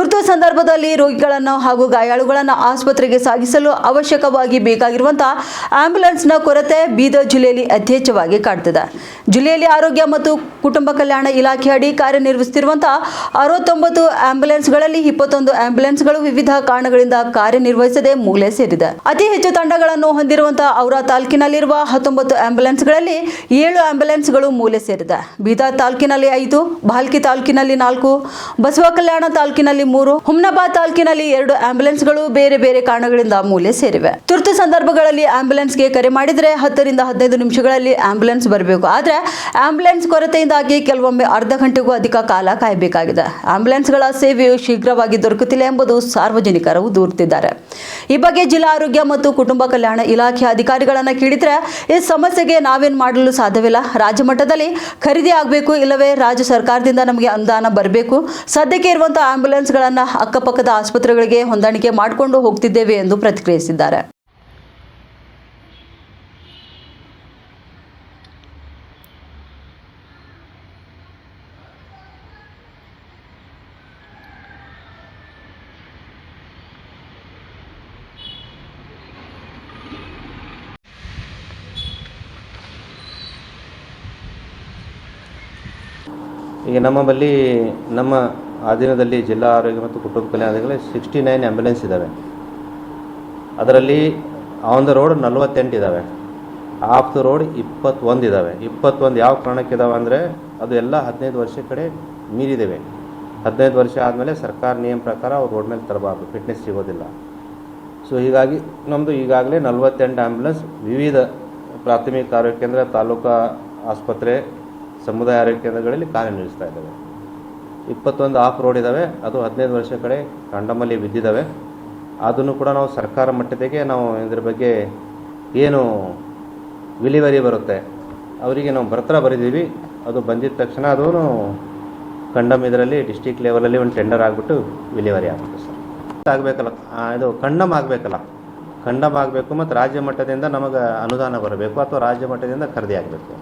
ತುರ್ತು ಸಂದರ್ಭದಲ್ಲಿ ರೋಗಿಗಳನ್ನು ಹಾಗೂ ಗಾಯಾಳುಗಳನ್ನು ಆಸ್ಪತ್ರೆಗೆ ಸಾಗಿಸಲು ಅವಶ್ಯಕವಾಗಿ ಬೇಕಾಗಿರುವಂತಹ ಆಂಬ್ಯುಲೆನ್ಸ್ನ ಕೊರತೆ ಬೀದರ್ ಜಿಲ್ಲೆಯಲ್ಲಿ ಯಥೇಚ್ಛವಾಗಿ ಕಾಡ್ತಿದೆ. ಜಿಲ್ಲೆಯಲ್ಲಿ ಆರೋಗ್ಯ ಮತ್ತು ಕುಟುಂಬ ಕಲ್ಯಾಣ ಇಲಾಖೆ ಅಡಿ ಕಾರ್ಯನಿರ್ವಹಿಸುತ್ತಿರುವಂತಹ ಅರವತ್ತೊಂಬತ್ತು ಆಂಬ್ಯುಲೆನ್ಸ್ಗಳಲ್ಲಿ ಇಪ್ಪತ್ತೊಂದು ಆಂಬ್ಯುಲೆನ್ಸ್ಗಳು ವಿವಿಧ ಕಾರಣಗಳಿಂದ ಕಾರ್ಯನಿರ್ವಹಿಸದೆ ಮೂಲೆ ಸೇರಿದೆ. ಅತಿ ಹೆಚ್ಚು ತಂಡಗಳನ್ನು ಹೊಂದಿರುವಂತಹ ಅವರ ತಾಲೂಕಿನಲ್ಲಿರುವ ಹತ್ತೊಂಬತ್ತು ಆಂಬ್ಯುಲೆನ್ಸ್ಗಳಲ್ಲಿ ಏಳು ಆಂಬ್ಯುಲೆನ್ಸ್ಗಳು ಮೂಲೆ ಸೇರಿದೆ. ಬೀದರ್ ತಾಲೂಕಿನಲ್ಲಿ ಐದು ಭಾಲ್ಕಿ ತಾಲೂಕಿನಲ್ಲಿ ನಾಲ್ಕು, ಬಸವ ಕಲ್ಯಾಣ ತಾಲೂಕಿನಲ್ಲಿ ಮೂರು, ಹುಮ್ನಾಬಾದ್ ತಾಲೂಕಿನಲ್ಲಿ ಎರಡು ಆಂಬ್ಯುಲೆನ್ಸ್ಗಳು ಬೇರೆ ಬೇರೆ ಕಾರಣಗಳಿಂದ ಮೂಲೆ ಸೇರಿವೆ. ತುರ್ತು ಸಂದರ್ಭಗಳಲ್ಲಿ ಆಂಬ್ಯುಲೆನ್ಸ್ಗೆ ಕರೆ ಮಾಡಿದರೆ ಹತ್ತರಿಂದ ಹದಿನೈದು ನಿಮಿಷಗಳಲ್ಲಿ ಆಂಬ್ಯುಲೆನ್ಸ್ ಬರಬೇಕು. ಆದರೆ ಆಂಬ್ಯುಲೆನ್ಸ್ ಕೊರತೆಯಿಂದಾಗಿ ಕೆಲವೊಮ್ಮೆ ಅರ್ಧ ಗಂಟೆಗೂ ಅಧಿಕ ಕಾಲ ಕಾಯಬೇಕಾಗಿದೆ. ಆಂಬ್ಯುಲೆನ್ಸ್ಗಳ ಸೇವೆಯು ಶೀಘ್ರವಾಗಿ ದೊರಕುತ್ತಿಲ್ಲ ಎಂಬುದು ಸಾರ್ವಜನಿಕರು ದೂರುತ್ತಿದ್ದಾರೆ. ಈ ಬಗ್ಗೆ ಜಿಲ್ಲಾ ಆರೋಗ್ಯ ಮತ್ತು ಕುಟುಂಬ ಕಲ್ಯಾಣ ಇಲಾಖೆ ಅಧಿಕಾರಿಗಳನ್ನ ಕೇಳಿದ್ರೆ ಈ ಸಮಸ್ಯೆಗೆ ನಾವೇನ್ ಮಾಡಲು ಸಾಧ್ಯವಿಲ್ಲ. ರಾಜ್ಯ ಮಟ್ಟದಲ್ಲಿ ಖರೀದಿ ಆಗಬೇಕು, ಇಲ್ಲವೇ ರಾಜ್ಯ ಸರ್ಕಾರದಿಂದ ನಮಗೆ ಅನುದಾನ ಬರಬೇಕು. ಸದ್ಯಕ್ಕೆ ಇರುವಂತಹ ಆಂಬ್ಯುಲೆನ್ಸ್ಗಳನ್ನ ಅಕ್ಕಪಕ್ಕದ ಆಸ್ಪತ್ರೆಗಳಿಗೆ ಹೊಂದಾಣಿಕೆ ಮಾಡಿಕೊಂಡು ಹೋಗ್ತಿದ್ದೇವೆ ಎಂದು ಪ್ರತಿಕ್ರಿಯಿಸಿದ್ದಾರೆ. ಈಗ ನಮ್ಮ ಬಳಿ ನಮ್ಮ ಅಧೀನದಲ್ಲಿ ಜಿಲ್ಲಾ ಆರೋಗ್ಯ ಮತ್ತು ಕುಟುಂಬ ಕಲ್ಯಾಣದಲ್ಲಿ ಸಿಕ್ಸ್ಟಿ ನೈನ್ ಆ್ಯಂಬುಲೆನ್ಸ್ ಇದ್ದಾವೆ. ಅದರಲ್ಲಿ ಆನ್ ದ ರೋಡ್ ನಲ್ವತ್ತೆಂಟು ಇದ್ದಾವೆ. ಆಫ್ ದ ರೋಡ್ ಇಪ್ಪತ್ತೊಂದು ಇದ್ದಾವೆ. ಇಪ್ಪತ್ತೊಂದು ಯಾವ ಕಾರಣಕ್ಕೆ ಇದ್ದಾವೆ ಅಂದರೆ ಅದು ಎಲ್ಲ ಹದಿನೈದು ವರ್ಷ ಕಡೆ ಮೀರಿದ್ದೇವೆ ಹದಿನೈದು ವರ್ಷ ಆದಮೇಲೆ ಸರ್ಕಾರ ನಿಯಮ ಪ್ರಕಾರ ಅವ್ರು ರೋಡ್ ಮೇಲೆ ತರಬಾರ್ದು ಫಿಟ್ನೆಸ್ ಸಿಗೋದಿಲ್ಲ. ಸೊ ಹೀಗಾಗಿ ನಮ್ಮದು ಈಗಾಗಲೇ ನಲವತ್ತೆಂಟು ಆ್ಯಂಬುಲೆನ್ಸ್ ವಿವಿಧ ಪ್ರಾಥಮಿಕ ಆರೋಗ್ಯ ಕೇಂದ್ರ, ತಾಲೂಕಾ ಆಸ್ಪತ್ರೆ, ಸಮುದಾಯ ಆರೋಗ್ಯ ಕೇಂದ್ರಗಳಲ್ಲಿ ಕಾರ್ಯನಿರ್ವಹಿಸ್ತಾ ಇದ್ದಾವೆ. ಇಪ್ಪತ್ತೊಂದು ಆಫ್ ರೋಡ್ ಇದ್ದಾವೆ ಅದು ಹದಿನೈದು ವರ್ಷ ಕಡೆ ಕಂಡಮಲ್ಲಿ ಬಿದ್ದಿದ್ದಾವೆ ಅದನ್ನು ಕೂಡ ನಾವು ಸರ್ಕಾರ ಮಟ್ಟದಾಗೆ ನಾವು ಇದ್ರ ಬಗ್ಗೆ ಏನು ವಿಲಿವರಿ ಬರುತ್ತೆ, ಅವರಿಗೆ ನಾವು ಬರ್ತರ ಬರೆದೀವಿ ಅದು ಬಂದಿದ ತಕ್ಷಣ ಅದೂ ಕಂಡಮ್ ಇದರಲ್ಲಿ ಡಿಸ್ಟಿಕ್ ಲೆವೆಲಲ್ಲಿ ಒಂದು ಟೆಂಡರ್ ಆಗಿಬಿಟ್ಟು ವಿಲಿವರಿ ಆಗುತ್ತೆ ಸರ್. ಆಗಬೇಕಲ್ಲ ಇದು ಕಂಡಮ್ ಆಗಬೇಕಲ್ಲ. ಕಂಡಮ್ ಆಗಬೇಕು ಮತ್ತು ರಾಜ್ಯ ಮಟ್ಟದಿಂದ ನಮಗೆ ಅನುದಾನ ಬರಬೇಕು ಅಥವಾ ರಾಜ್ಯ ಮಟ್ಟದಿಂದ ಖರೀದಿ ಆಗಬೇಕು.